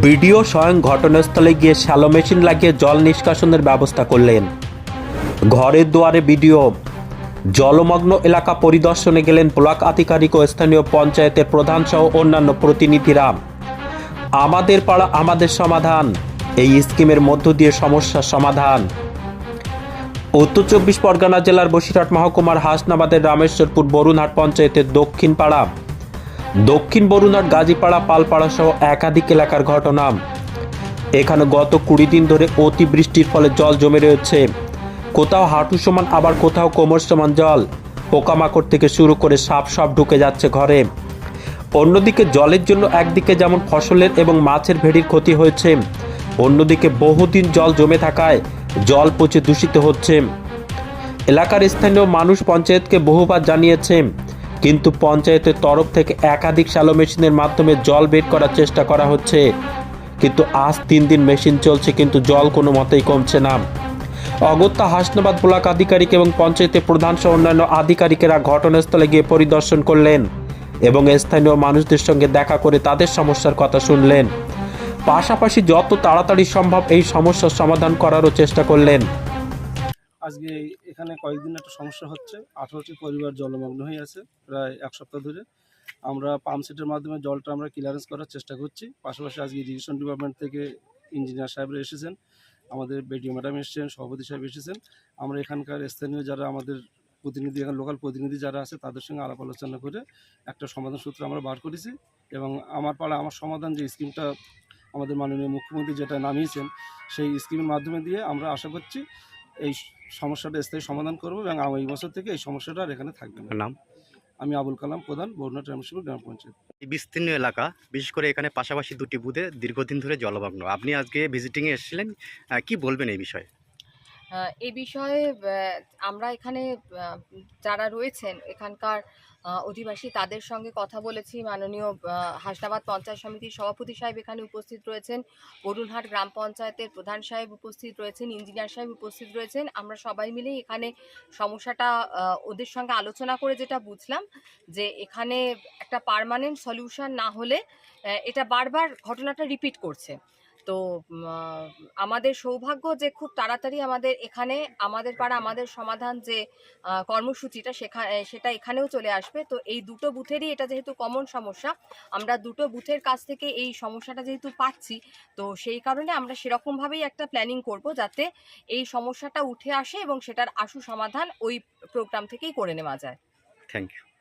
BDO স্বয়ং ঘটনাস্থলে গিয়ে শ্যালো মেশিন লাগিয়ে জল নিষ্কাশনের ব্যবস্থা করলেন। ঘরের দুয়ারে বিডিও। জলমগ্ন এলাকা পরিদর্শনে গেলেন ব্লক আধিকারিক ও স্থানীয় পঞ্চায়েতের প্রধান সহ অন্যান্য প্রতিনিধিরা। আমাদের পাড়া আমাদের সমাধান। এই স্কিমের মধ্য দিয়ে সমস্যার সমাধান। উত্তর চব্বিশ পরগনা জেলার বসিরহাট মহকুমার হাসনাবাদের রামেশ্বরপুর বরুণহাট পঞ্চায়েতের দক্ষিণ পাড়া। দক্ষিণ বরুণহাট গাজীপাড়া, পালপাড়া সহ একাধিক এলাকার ঘটনা। এখানে গত কুড়ি দিন ধরে অতিবৃষ্টির ফলে জল জমে রয়েছে। কোথাও হাঁটু সমান, আবার কোথাও কোমর সমান জল। পোকামাকড় থেকে শুরু করে সাপ সাপ ঢুকে যাচ্ছে ঘরে। অন্যদিকে জলের জন্য একদিকে যেমন ফসলের এবং মাছের ভেড়ির ক্ষতি হয়েছে, অন্যদিকে বহুদিন জল জমে থাকায় জল পচে দূষিত হচ্ছে। এলাকার স্থানীয় মানুষ পঞ্চায়েতকে বহুবার জানিয়েছে কিন্তু পঞ্চায়েতের তরফ থেকে একাধিক শ্যালো মেশিনের মাধ্যমে জল বের করার চেষ্টা করা হচ্ছে। কিন্তু আজ তিন দিন মেশিন চলছে, কিন্তু জল কোনো মতেই কমছে না। অগত্যা হাসনাবাদ ব্লক আধিকারিক এবং পঞ্চায়েতের প্রধান সহ অন্যান্য আধিকারিকেরা ঘটনাস্থলে গিয়ে পরিদর্শন করলেন এবং স্থানীয় মানুষদের সঙ্গে দেখা করে তাদের সমস্যার কথা শুনলেন। পাশাপাশি যত তাড়াতাড়ি সম্ভব এই সমস্যার সমাধান করারও চেষ্টা করলেন। আজকে এখানে কয়েকদিন একটা সমস্যা হচ্ছে। আঠারোটি পরিবার জলমগ্ন হয়ে আছে, প্রায় এক সপ্তাহ ধরে। আমরা পাম্প সেটের মাধ্যমে জলটা আমরা ক্লিয়ারেন্স করার চেষ্টা করছি। পাশাপাশি আজকে ইরিগেশন ডিপার্টমেন্ট থেকে ইঞ্জিনিয়ার সাহেবরা এসেছেন, আমাদের বিডিও ম্যাডাম এসেছেন, সভাপতি সাহেব এসেছেন। আমরা এখানকার স্থানীয় যারা আমাদের প্রতিনিধি এখানে লোকাল প্রতিনিধি যারা আছে, তাদের সঙ্গে আলাপ আলোচনা করে একটা সমাধান সূত্র আমরা বার করেছি এবং আমার পাড়া আমার সমাধান যে স্কিমটা আমাদের মাননীয় মুখ্যমন্ত্রী যেটা নামিয়েছেন, সেই স্কিমের মাধ্যমে দিয়ে আমরা আশা করছি এই সমস্যাটা স্থায়ী সমাধান করব এবং আগামী বছর থেকে এই সমস্যাটা আর এখানে থাকবে না। নাম? আমি আবুল কালাম প্রধান বরুণা ট্রামশিপ গ্রাম পঞ্চায়েত। এই বিস্তীর্ণ এলাকা বিশেষ করে এখানে পাশাপাশি দুটি বুধে দীর্ঘদিন ধরে জলমগ্ন। আপনি আজকে ভিজিটিংয়ে এসেছিলেন কি বলবেন এই বিষয়ে? এই বিষয়ে আমরা এখানে যারা রয়েছেন, এখানকার অধিবাসী, তাদের সঙ্গে কথা বলেছি। মাননীয় হাসনাবাদ পঞ্চায়েত সমিতির সভাপতি সাহেব এখানে উপস্থিত রয়েছেন। অরুণহাট গ্রাম পঞ্চায়েতের প্রধান সাহেব উপস্থিত রয়েছেন। ইঞ্জিনিয়ার সাহেব উপস্থিত রয়েছেন। আমরা সবাই মিলেই এখানে সমস্যাটা ওদের সঙ্গে আলোচনা করে যেটা বুঝলাম, যে এখানে একটা পার্মানেন্ট সলিউশন না হলে এটা বারবার ঘটনাটা রিপিট করছে। তো আমাদের সৌভাগ্য যে খুব তাড়াতাড়ি আমাদের এখানে, আমাদের পাড়া, আমাদের সমাধান যে কর্মসূচিটা সেখা সেটা এখানেও চলে আসবে। তো এই দুটো বুথেরই এটা যেহেতু কমন সমস্যা, আমরা দুটো বুথের কাছ থেকে এই সমস্যাটা যেহেতু পাচ্ছি, তো সেই কারণে আমরা সেরকমভাবেই একটা প্ল্যানিং করব যাতে এই সমস্যাটা উঠে আসে এবং সেটার আশু সমাধান ওই প্রোগ্রাম থেকেই করে নেওয়া যায়। Thank you